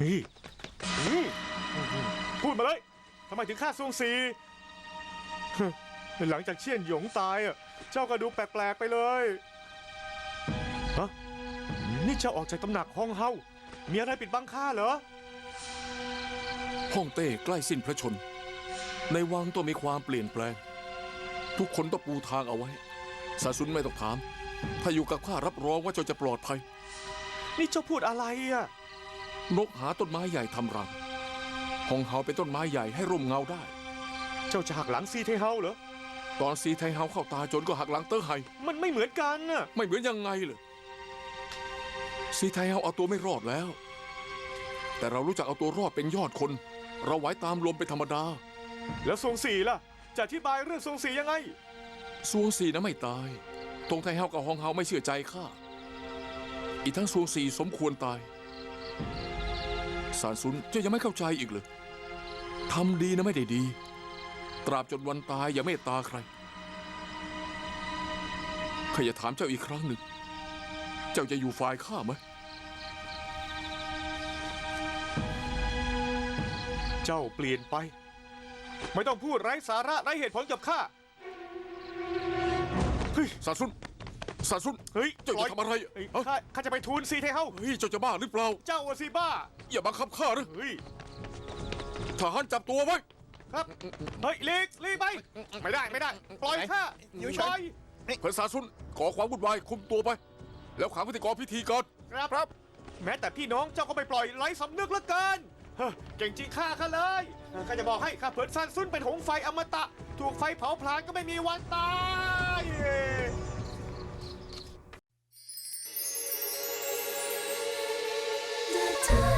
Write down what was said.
ฮ้ยอืมพูดมาเลยทำไมถึงฆ่าซวงซีฮึหลังจากเชี่ยนหยงตายอะเจ้าก็ดูแปลกๆไปเลยฮะนี่เจ้าออกจากตำหนักฮ่องเฮามีอะไรปิดบังข้าเหรอฮ่องเต้ใกล้สิ้นพระชน ในวังต้องมีความเปลี่ยนแปลง ทุกคนต้องปูทางเอาไว้ สาสุนไม่ต้องถาม ถ้าอยู่กับข้ารับรองว่าเจ้าจะปลอดภัย นี่เจ้าพูดอะไรอะ นกหาต้นไม้ใหญ่ทำรังฮ่องเฮาเป็นต้นไม้ใหญ่ให้ร่มเงาได้ เจ้าจะหักหลังซีเทเฮาเหรอ ตอนซีไทเฮาเข้าตาจนก็หักหลังเตอร์ไฮมันไม่เหมือนกันน่ะ ไม่เหมือนยังไงเลยซีไทเฮาเอาตัวไม่รอดแล้ว แต่เรารู้จักเอาตัวรอดเป็นยอดคน เราไหวตามลมเป็นธรรมดา แล้วซวงซีล่ะ จะอธิบายเรื่องซวงซียังไงซวงซีนะไม่ตาย ตรงไทเฮากับฮองเฮาไม่เชื่อใจข้า อีกทั้งซวงซีสมควรตาย สารสุนเจ้ายังไม่เข้าใจอีกเลยทำดีนะไม่ได้ดี ตราบจนวันตายอย่าเมตตาใครข้าจะถามเจ้าอีกครั้งหนึ่ง เจ้าจะอยู่ฝ่ายข้าไหม เจ้าเปลี่ยนไป ไม่ต้องพูดไร้สาระไร้เหตุผลกับข้า เฮ้ย สารสุน สารสุนเฮ้ยเจ้าจะทำอะไรเฮ้ยฮะข้าข้าจะไปทูลซีเทเฮาเฮ้ยเจ้าจะบ้าหรือเปล่า เจ้าอะสิบ้า อย่าบังคับข้านะเฮ้ย ทหารจับตัวไว้ ครับ เฮ้ยลีกลีกไป ไม่ได้ไม่ได้ ปล่อยข้าอยู่ปเฉล่อยยเพื่อนสารสุนขอความวุ่นวายคุมตัวไป แล้วขังไว้ที่กองพิธีก่อนครับครับ แม้แต่พี่น้องเจ้าก็ไม่ปล่อยไร้สำนึกเหลือเกินเฮ้ยเก่งจริงข้าข้าเลยข้าจะบอกให้ข้าเผินซันซุนเป็นหงส์ไฟอมตะ ถูกไฟเผาผลาญก็ไม่มีวันตาย time